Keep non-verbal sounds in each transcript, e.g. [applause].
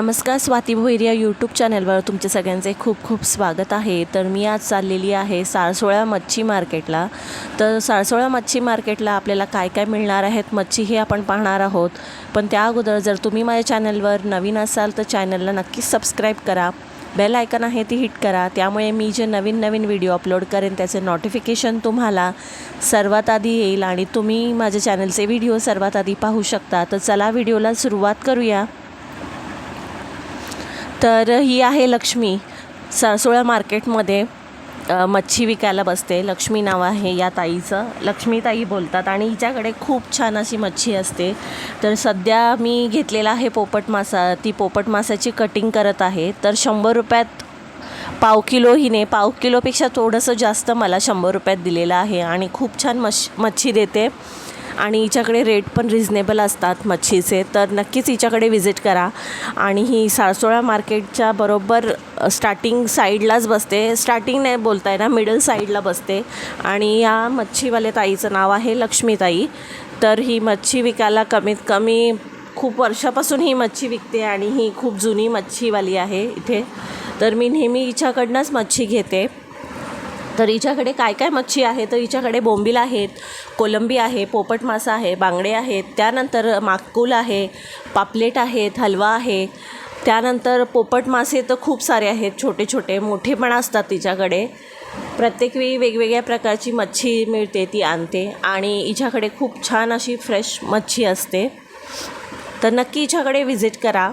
नमस्कार स्वाती भोईर या यूट्यूब चॅनलवर तुमचे सगळ्यांचे खूप खूप स्वागत आहे. तर मी आज चाललेली आहे सारसोळा मच्छी मार्केटला तर सारसोळा मच्छी मार्केटला आपल्याला काय काय मिळणार आहेत मच्छी हे आपण पाहणार आहोत. पण त्या अगोदर जर तुम्ही माझ्या चॅनलवर नवीन असाल तर चॅनलला नक्कीच सबस्क्राईब करा. बेल आयकन आहे ती हिट करा. त्यामुळे मी जे नवीन नवीन व्हिडिओ अपलोड करेन त्याचे नोटिफिकेशन तुम्हाला सर्वात आधी येईल आणि तुम्ही माझ्या चॅनलचे व्हिडिओ सर्वात आधी पाहू शकता. तर चला व्हिडिओला सुरुवात करूया. तर ही आहे लक्ष्मी. सासुळा मार्केटमध्ये मच्छी विकायला बसते. लक्ष्मी नाव आहे या ताईचं. लक्ष्मीताई बोलतात आणि हिच्याकडे खूप छान अशी मच्छी असते. तर सध्या मी घेतलेला आहे पोपट मासा. ती पोपट मासाची कटिंग करत आहे. तर शंभर रुपयात पाव किलो हिने पाव किलोपेक्षा थोडंसं जास्त मला शंभर रुपयात दिलेलं आहे आणि खूप छान मश मच्छी देते. आणि हिच्याकडे रेट पण रिझनेबल असतात मच्छीचे. तर नक्कीच हिच्याकडे व्हिजिट करा. आणि ही साळसोळा मार्केटच्या बरोबर स्टार्टिंग साईडलाच बसते. स्टार्टिंग नाही बोलताय ना मिडल साईडला बसते. आणि या मच्छीवाल्या ताईचं नाव आहे लक्ष्मीताई. तर ही मच्छी विकायला कमीत कमी खूप वर्षापासून ही मच्छी विकते आणि ही खूप जुनी मच्छीवाली आहे इथे. तर मी नेहमी हिच्याकडनंच मच्छी घेते. तर हिच्याकडे काय काय मच्छी आहे तर हिच्याकडे बोंबील आहेत कोलंबी आहे पोपट मासा आहे बांगडे आहेत त्यानंतर माकूल आहे पापलेट आहेत हलवा आहे त्यानंतर पोपट मासे तर खूप सारे आहेत छोटे छोटे मोठे पण असतात तिच्याकडे. प्रत्येक वेळी वेगवेगळ्या प्रकारची मच्छी मिळते ती आणते आणि हिच्याकडे खूप छान अशी फ्रेश मच्छी असते. तर नक्की हिच्याकडे व्हिजिट करा.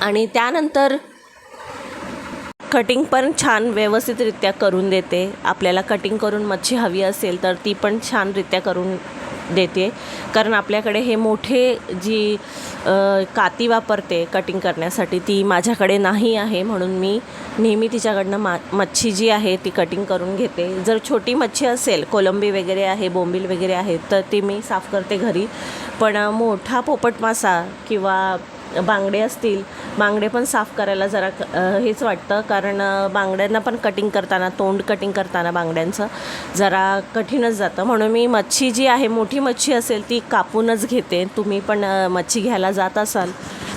आणि त्यानंतर कटिंग पण छान व्यवस्थितरित्या करून देते. आपल्याला कटिंग करून मच्छी हवी असेल तर ती पण छानरित्या करून देते. कारण आपल्याकडे हे मोठे जी काती वापरते कटिंग करण्यासाठी ती माझ्याकडे नाही आहे. म्हणून मी नेहमी तिच्याकडनं मा मच्छी जी आहे ती कटिंग करून घेते. जर छोटी मच्छी असेल कोलंबी वगैरे आहे बोंबील वगैरे आहे तर ती मी साफ करते घरी. पण मोठा पोपट मासा किंवा बांगडे असतील बांगडे पण साफ करायला जरा क- हेच वाटतं. कारण बांगड्यांना पण कटिंग करताना तोंड कटिंग करताना बांगड्यांचं जरा कठीणच जातं. म्हणून मी मच्छी जी आहे मोठी मच्छी असेल ती कापूनच घेते. तुम्ही पण मच्छी घ्यायला जात असाल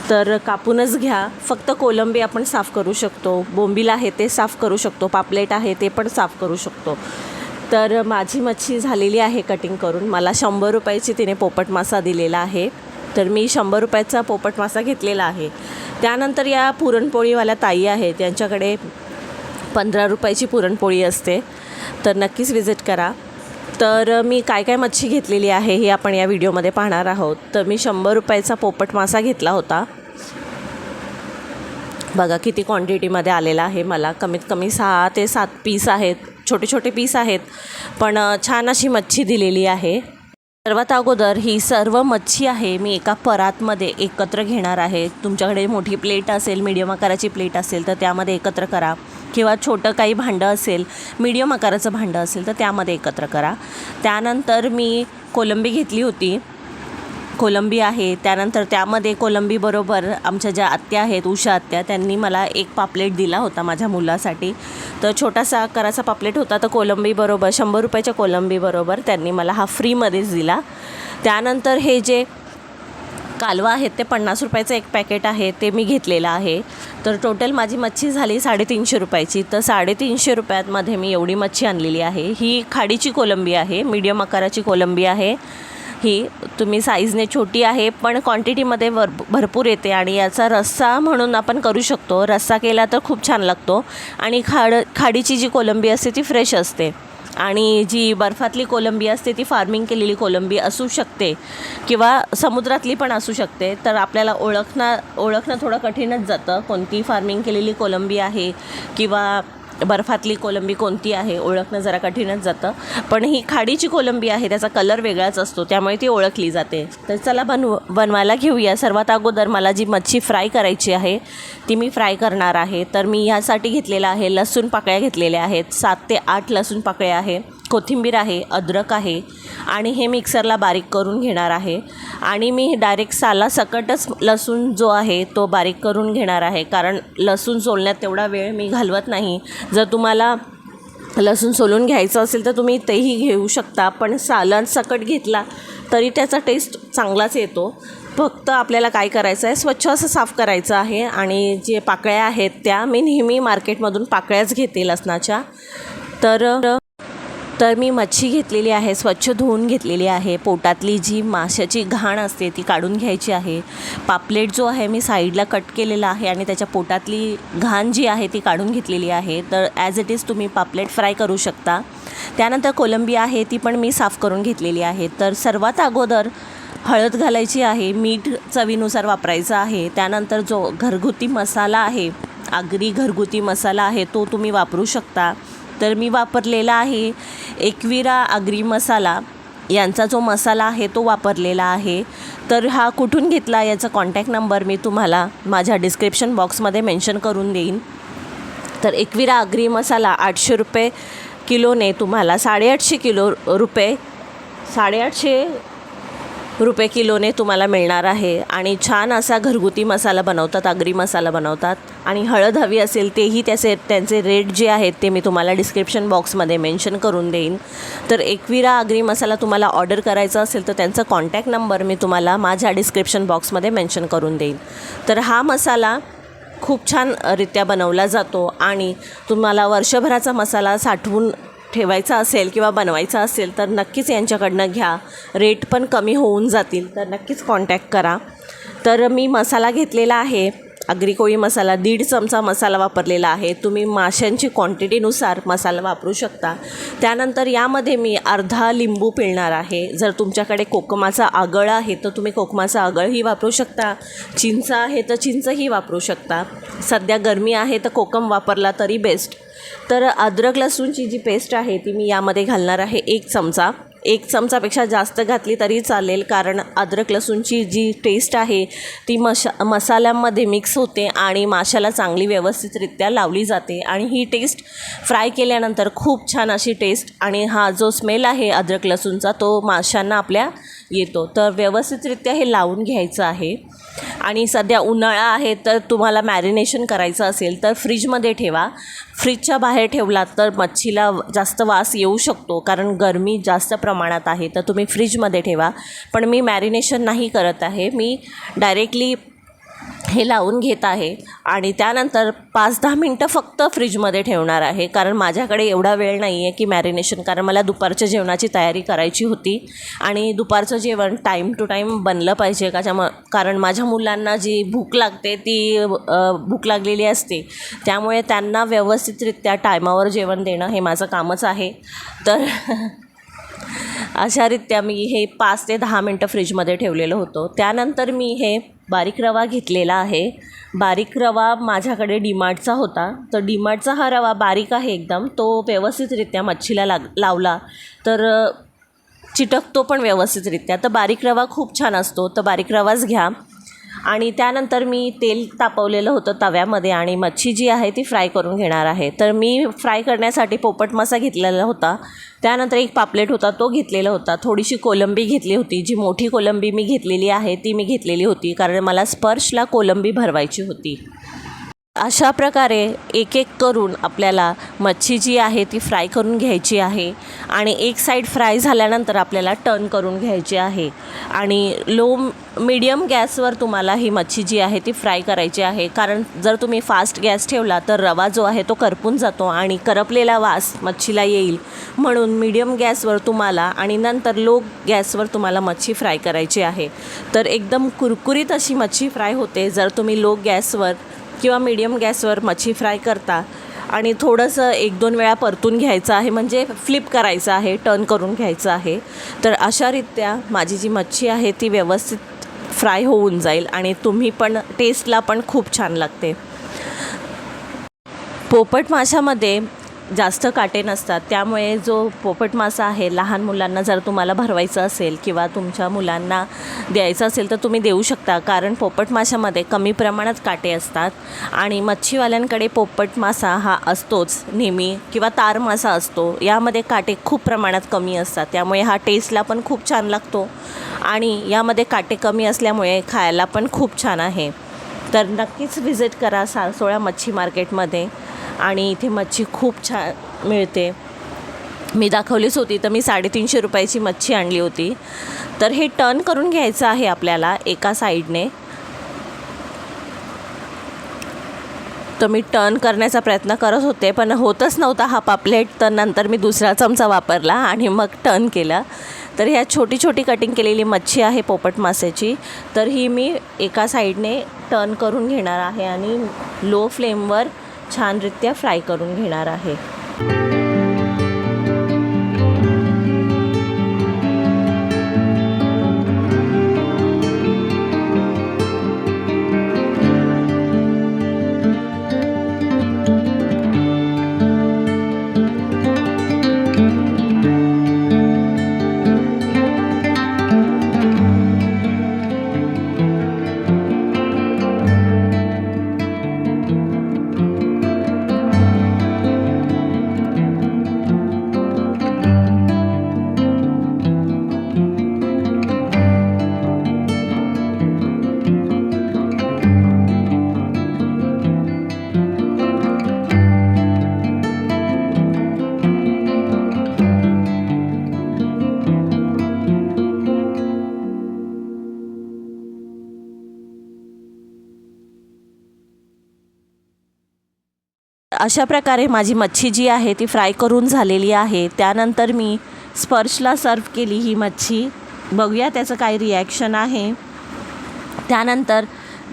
तर कापूनच घ्या. फक्त कोलंबी आपण साफ करू शकतो. बोंबील आहे ते साफ करू शकतो. पापलेट आहे ते पण साफ करू शकतो. तर माझी मच्छी झालेली आहे कटिंग करून. मला शंभर रुपयाची तिने पोपट मासा दिलेला आहे. तर मी शंभर रुपयाचा पोपट मासा घेतलेला आहे. त्यानंतर या पुरणपोळीवाल्या ताई आहेत त्यांच्याकडे पंधरा रुपयाची पुरणपोळी असते. तर नक्कीच विजिट करा. तर मी काय काय मच्छी घेतलेली आहे हे आपण या व्हिडिओमध्ये पाहणार आहोत. तर मी शंभर रुपयाचा पोपट मासा घेतला होता. बघा किती क्वांटिटीमध्ये आलेला आहे मला. कमीत कमी सहा ते सात पीस आहेत. छोटे छोटे पीस आहेत. पण छान अशी मच्छी दिलेली आहे. सर्वात अगोदर ही सर्व मच्छी आहे मी एका परातमध्ये एकत्र घेणार आहे. तुमच्याकडे मोठी प्लेट असेल मीडियम आकाराची प्लेट असेल तर त्यामध्ये एकत्र करा. किंवा छोटं काही भांडं असेल मीडियम आकाराचं भांडं असेल तर त्यामध्ये एकत्र करा. त्यानंतर मी कोलंबी घेतली होती. कोलंबी आहे त्यानंतर त्यामध्ये कोलंबीबरोबर आमच्या ज्या आत्या आहेत उषा आत्या त्यांनी मला एक पापलेट दिला होता माझ्या मुलासाठी. तर छोटासा आकाराचा पापलेट होता तर कोलंबीबरोबर शंभर रुपयाच्या कोलंबीबरोबर त्यांनी मला हा फ्रीमध्येच दिला. त्यानंतर हे जे कालवा आहेत ते पन्नास रुपयाचं एक पॅकेट आहे ते मी घेतलेलं आहे. तर टोटल माझी मच्छी झाली साडेतीनशे रुपयाची. तर साडेतीनशे रुपयांमध्ये मी एवढी मच्छी आणलेली आहे. ही खाडीची कोलंबी आहे मीडियम आकाराची कोलंबी आहे. ही तुम्ही साईजने छोटी आहे पण क्वांटिटीमध्ये भर भरपूर येते आणि याचा रस्सा म्हणून आपण करू शकतो. रस्सा केला तर खूप छान लागतो. आणि खाड खाडीची जी कोलंबी असते ती फ्रेश असते. आणि जी बर्फातली कोलंबी असते ती फार्मिंग केलेली कोलंबी असू शकते किंवा समुद्रातली पण असू शकते. तर आपल्याला ओळखणं ओळखणं थोडं कठीणच जातं. कोणती फार्मिंग केलेली कोलंबी आहे किंवा बर्फातली कोलंबी कोणती आहे ओळखणं जरा कठीणच जातं. पण ही खाडीची कोलंबी आहे त्याचा कलर वेगळाच असतो त्यामुळे ती ओळखली जाते. तर चला बनव बनवायला घेऊया. सर्वात अगोदर मला जी मच्छी फ्राय करायची आहे ती मी फ्राय करणार आहे. तर मी ह्यासाठी घेतलेलं आहे लसूण पाकळ्या घेतलेल्या आहेत सात ते आठ लसूण पाकळ्या आहे. कोथिंबीर आहे अद्रक आहे आणि हे मिक्सरला बारीक करून घेणार आहे. आणि मी डायरेक्ट साला सकटच लसूण जो आहे तो बारीक करून घेणार आहे. कारण लसूण सोलण्यात तेवढा वेळ मी घालवत नाही. जर तुम्हाला लसूण सोलून घ्यायचं असेल तर तुम्ही तेही घेऊ शकता. पण सालन सकट घेतला तरी त्याचा टेस्ट चांगलाच येतो. फक्त आपल्याला काय करायचं आहे स्वच्छ असं साफ करायचं आहे. आणि जे पाकळ्या आहेत त्या मी नेहमी मार्केटमधून पाकळ्याच घेते लसणाच्या. तर तर मी मच्छी घेतलेली आहे स्वच्छ धुवून घेतलेली आहे. पोटातली जी माशाची घाण असते ती काढून घ्यायची आहे. पापलेट जो आहे मी साईडला कट केलेला आहे आणि त्याच्या पोटातली घाण जी आहे ती काढून घेतलेली आहे. तर ॲज इट इज तुम्ही पापलेट फ्राय करू शकता. त्यानंतर कोलंबी आहे ती पण मी साफ करून घेतलेली आहे. तर सर्वात अगोदर हळद घालायची आहे मीठ चवीनुसार वापरायचं आहे. त्यानंतर जो घरगुती मसाला आहे आगरी घरगुती मसाला आहे तो तुम्ही वापरू शकता. तर मी वापरलेला आहे एकविरा आगरी मसाला. यांचा जो मसाला आहे तो वापरलेला आहे. तर हा कुठून घेतला याचा कॉन्टॅक्ट नंबर मी तुम्हाला माझ्या डिस्क्रिप्शन बॉक्समध्ये मेन्शन करून देईन. तर एकविरा आगरी मसाला आठशे रुपये किलोने तुम्हाला साडेआठशे किलो रुपये साडेआठशे रुपये किलोने तुम्हाला मिळणार आहे. आणि छान असा घरगुती मसाला बनवतात आगरी मसाला बनवतात. आणि हळद हवी असेल तेही त्याचे त्यांचे रेट जे आहेत ते मी तुम्हाला डिस्क्रिप्शन बॉक्समध्ये मेन्शन करून देईन. तर एकविरा आगरी मसाला तुम्हाला ऑर्डर करायचा असेल तर त्यांचा कॉन्टॅक्ट नंबर मी तुम्हाला माझ्या डिस्क्रिप्शन बॉक्समध्ये मेन्शन करून देईन. तर हा मसाला खूप छान रित्या बनवला जातो आणि तुम्हाला वर्षभराचा मसाला साठवून ठेवायचा असेल किंवा बनवायचा असेल तर नक्कीच यांच्याकडनं घ्या. रेट पण कमी होऊन जातील तर नक्कीच कॉन्टॅक्ट करा. तर मी मसाला घेतलेला आहे. आगरी कोळी मसाला दीड चमचा मसाला वापरलेला आहे. तुम्ही माशांची क्वांटिटीनुसार मसाला वापरू शकता. त्यानंतर यामध्ये मी अर्धा लिंबू पिळणार आहे. जर तुमच्याकडे कोकमाचा आगळ आहे तर तुम्ही कोकमाचा आगळही वापरू शकता. चिंच आहे तर चिंचही वापरू शकता. सध्या गरमी आहे तर कोकम वापरला तरी बेस्ट तर अद्रक लसूणची जी पेस्ट आहे ती मी यामध्ये घालणार आहे एक चमचा. एक चमचापेक्षा जास्त घातली तरी चालेल कारण अद्रक लसूणची जी टेस्ट आहे ती मशा मसाल्यामध्ये मिक्स होते आणि माशाला चांगली व्यवस्थितरित्या लावली जाते. आणि ही टेस्ट फ्राय केल्यानंतर खूप छान अशी टेस्ट आणि हा जो स्मेल आहे अद्रक लसूणचा तो माशांना आपल्या येतो. तर व्यवस्थितरित्या हे लावून घ्यायचं आहे. आणि सध्या उन्हाळा आहे तर तुम्हाला मॅरिनेशन करायचं असेल तर फ्रीजमध्ये ठेवा. फ्रीजच्या बाहेर ठेवलात तर मच्छीला जास्त वास येऊ शकतो कारण गरमी जास्त प्रमाणात आहे तर तुम्ही फ्रीजमध्ये ठेवा. पण मी मॅरिनेशन नाही करत आहे. मी डायरेक्टली हे लावून घेत आहे. आणि त्यानंतर पाच दहा मिनटं फक्त फ्रीजमध्ये ठेवणार आहे. कारण माझ्याकडे एवढा वेळ नाही आहे की मॅरिनेशन कारण मला दुपारच्या जेवणाची तयारी करायची होती. आणि दुपारचं जेवण टाईम टू टाईम बनलं पाहिजे. त्याच्याम कारण माझ्या मुलांना जी भूक लागते ती भूक लागलेली असते. त्यामुळे त्यांना व्यवस्थितरित्या टायमावर जेवण देणं हे माझं कामच आहे. तर [laughs] अशारित्या मी हे पाच ते दहा मिनटं फ्रीजमध्ये ठेवलेलं होतं. त्यानंतर मी हे बारीक रवा घेतलेला आहे. बारीक रवा माझ्याकडे डीमार्टचा होता. तर डीमार्टचा हा रवा बारीक आहे एकदम. तो व्यवस्थितरित्या मच्छीला लाग लावला. तर चिटकतो पण व्यवस्थितरित्या. तर बारीक रवा खूप छान असतो. तर बारीक रवाच घ्या. आणि त्यानंतर मी तेल तापवलेलं होतं तव्यामध्ये आणि मच्छी जी आहे ती फ्राय करून घेणार आहे. तर मी फ्राय करण्यासाठी पोपट मसा घेतलेला होता. त्यानंतर एक पापलेट होता तो घेतलेला होता. थोडीशी कोलंबी घेतली होती. जी मोठी कोलंबी मी घेतलेली आहे ती मी घेतलेली होती. कारण मला स्पर्शला कोलंबी भरवायची होती. अशा प्रकारे एक एक करून आपल्याला मच्छी जी आहे ती फ्राय करून घ्यायची आहे आणि एक साईड फ्राय झाल्यानंतर आपल्याला टर्न करून घ्यायची आहे. आणि लो मीडियम गॅसवर तुम्हाला ही मच्छी जी आहे ती फ्राय करायची आहे. कारण जर तुम्ही फास्ट गॅस ठेवला तर रवा जो आहे तो करपून जातो आणि करपलेला वास मच्छीला येईल. म्हणून मीडियम गॅसवर तुम्हाला आणि नंतर लो गॅसवर तुम्हाला मच्छी फ्राय करायची आहे. तर एकदम कुरकुरीत अशी मच्छी फ्राय होते. जर तुम्ही लो गॅसवर किंवा मीडियम गॅसवर मच्छी फ्राय करता आणि थोडंसं एक दोन वेळा परतून घ्यायचं आहे म्हणजे फ्लिप करायचं आहे टर्न करून घ्यायचं आहे. तर अशारित्या माझी जी मच्छी आहे ती व्यवस्थित फ्राय होऊन जाईल आणि तुम्ही पण टेस्टला पण खूप छान लागते. पोपट माशामध्ये जास्त काटे नसतात. त्यामुळे जो पोपट मासा आहे लहान मुलांना जर तुम्हाला भरवायचं असेल किंवा तुमच्या मुलांना द्यायचं असेल तर तुम्ही देऊ शकता. कारण पोपट माशामध्ये कमी प्रमाणात काटे असतात आणि मच्छीवाल्यांकडे पोपट मासा हा असतोच नेहमी किंवा तार मासा असतो. यामध्ये काटे खूप प्रमाणात कमी असतात. त्यामुळे हा टेस्टला पण खूप छान लागतो आणि यामध्ये काटे कमी असल्यामुळे खायला पण खूप छान आहे. तर नक्कीच व्हिजिट करा सारसोळा मच्छी मार्केटमध्ये आणि इथे मच्छी खूप छान मिळते. मी दाखवलीच होती तर मी साडेतीनशे रुपयाची मच्छी आणली होती. तर हे टर्न करून घ्यायचं आहे आपल्याला एका साईडने. तर मी टर्न करण्याचा प्रयत्न करत होते पण होतच नव्हता हा पापलेट तर नंतर मी दुसरा चमचा वापरला आणि मग टर्न केला. तर ह्या छोटी छोटी कटिंग केलेली मच्छी आहे पोपट मासेची. तर ही मी एका साईडने टर्न करून घेणार आहे आणि लो फ्लेमवर छानरित्या फ्राय करून घेणार आहे. अशा प्रकारे माझी मच्छी जी आहे ती फ्राय करून झालेली आहे. त्यानंतर मी स्पर्शला सर्व केली ही मच्छी. बघूया त्याचं काय रिॲक्शन आहे. त्यानंतर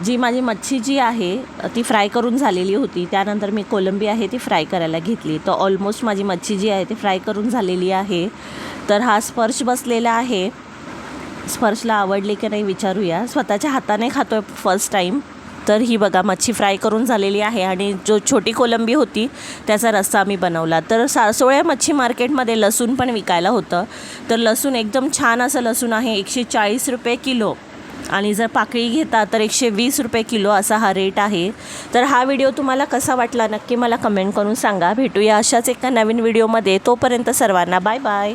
जी माझी मच्छी जी आहे ती फ्राय करून झालेली होती. त्यानंतर मी कोलंबी आहे ती फ्राय करायला घेतली. तर ऑलमोस्ट माझी मच्छी जी आहे ती फ्राय करून झालेली आहे. तर हा स्पर्श बसलेला आहे. स्पर्शला आवडले की नाही विचारूया. स्वतःच्या हाताने खातो आहे फर्स्ट टाईम तर ही बघा मच्छी फ्राय करून झालेली आहे आणि जो छोटी कोलंबी होती त्याचा रस्सा आम्ही बनवला. तर सासोळ्या मच्छी मार्केटमध्ये लसूण पण विकायला होतं. तर लसूण एकदम छान असं लसूण आहे एकशे चाळीस रुपये किलो. आणि जर पाकळी घेता तर एकशे वीस रुपये किलो असा हा रेट आहे. तर हा व्हिडिओ तुम्हाला कसा वाटला नक्की मला कमेंट करून सांगा. भेटूया अशाच एका नवीन व्हिडिओमध्ये. तोपर्यंत सर्वांना बाय बाय.